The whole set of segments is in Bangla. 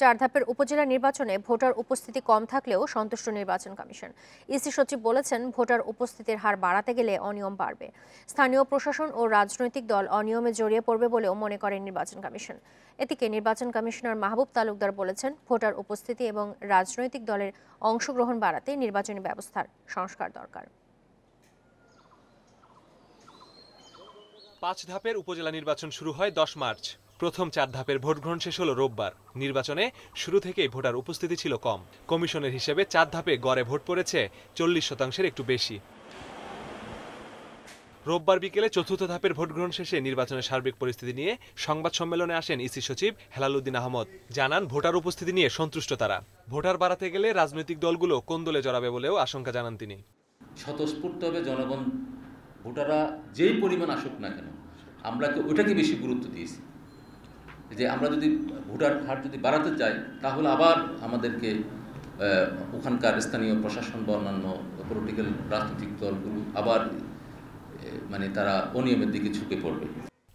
চার ধাপের উপজেলা নির্বাচনে ভোটার উপস্থিতি কম থাকলেও সন্তুষ্ট নির্বাচন কমিশন। ইসি সচিব বলেছেন, ভোটার উপস্থিতির হার বাড়াতে গেলে অনিয়ম বাড়বে। স্থানীয় প্রশাসন ও রাজনৈতিক দল অনিয়মে জড়িয়ে পড়বে বলেও মনে করেন নির্বাচন কমিশন। এদিকে নির্বাচন কমিশনার মাহবুব তালুকদার বলেছেন, ভোটার উপস্থিতি এবং রাজনৈতিক দলের অংশগ্রহণ বাড়াতে নির্বাচনী ব্যবস্থার সংস্কার দরকার। পাঁচ ধাপের উপজেলা নির্বাচন শুরু হয় দশ মার্চ। প্রথম চার ধাপের ভোট গ্রহণ শেষ হলো রোববার। নির্বাচনে শুরু থেকেই ভোটার উপস্থিতি ছিল কম। কমিশনের হিসেবে চার ধাপে গড়ে ভোট পড়েছে চল্লিশ শতাংশের একটু বেশি। রোববার বিকেলে চতুর্থ ধাপের ভোট গ্রহণ শেষে নির্বাচনের সার্বিক পরিস্থিতি নিয়ে সংবাদ সম্মেলনে আসেন ইসি সচিব হেলালুদ্দিন আহমদ। জানান, ভোটার উপস্থিতি নিয়ে সন্তুষ্ট তারা। ভোটার বাড়াতে গেলে রাজনৈতিক দলগুলো কোন্দলে জড়াবে বলেও আশঙ্কা জানান তিনি। স্বতঃস্ফূর্তভাবে জনগণ, ভোটাররা যেই পরিমাণ আসুক না কেন, আমরা কি ওটাকে বেশি গুরুত্ব দিয়েছি। যে আমরা যদি ভোটার হার যদি বাড়াতে চাই তাহলে আবার আমাদেরকে ওখানকার স্থানীয় প্রশাসন বা অন্যান্য পলিটিক্যাল রাজনৈতিক দলগুলো আবার মানে তারা অনিয়মের দিকে ঝুঁকে পড়বে।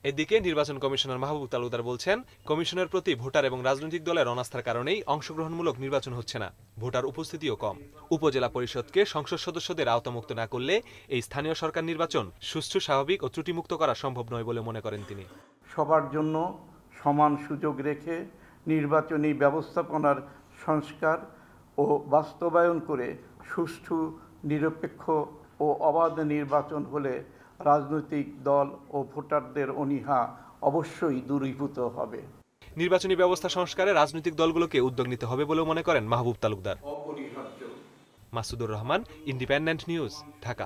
এদিকে নির্বাচন কমিশনার মাহবুব তালুকদার বলছেন কমিশনের প্রতি ভোটার এবং রাজনৈতিক দলের অনাস্থার কারণেই অংশগ্রহণমূলক নির্বাচন হচ্ছে না ভোটার উপস্থিতিও কম। উপজেলা পরিষদকে সংসদ সদস্যদের আওতামুক্ত না করলে এই স্থানীয় সরকার নির্বাচন সুষ্ঠু স্বাভাবিক ও ত্রুটিমুক্ত করা সম্ভব নয় বলে মনে করেন তিনি। সবার জন্য সমান সুযোগ রেখে নির্বাচনী ব্যবস্থাপনার সংস্কার ও বাস্তবায়ন করে সুষ্ঠু নিরপেক্ষ ও অবাধ নির্বাচন হলে রাজনৈতিক দল ও ভোটারদের অনীহা অবশ্যই দূরীভূত হবে। নির্বাচনী ব্যবস্থা সংস্কারে রাজনৈতিক দলগুলোকে উদ্যোগ নিতে হবে বলেও মনে করেন Mahbub Talukdar. Masudur Rahman Independent News Dhaka.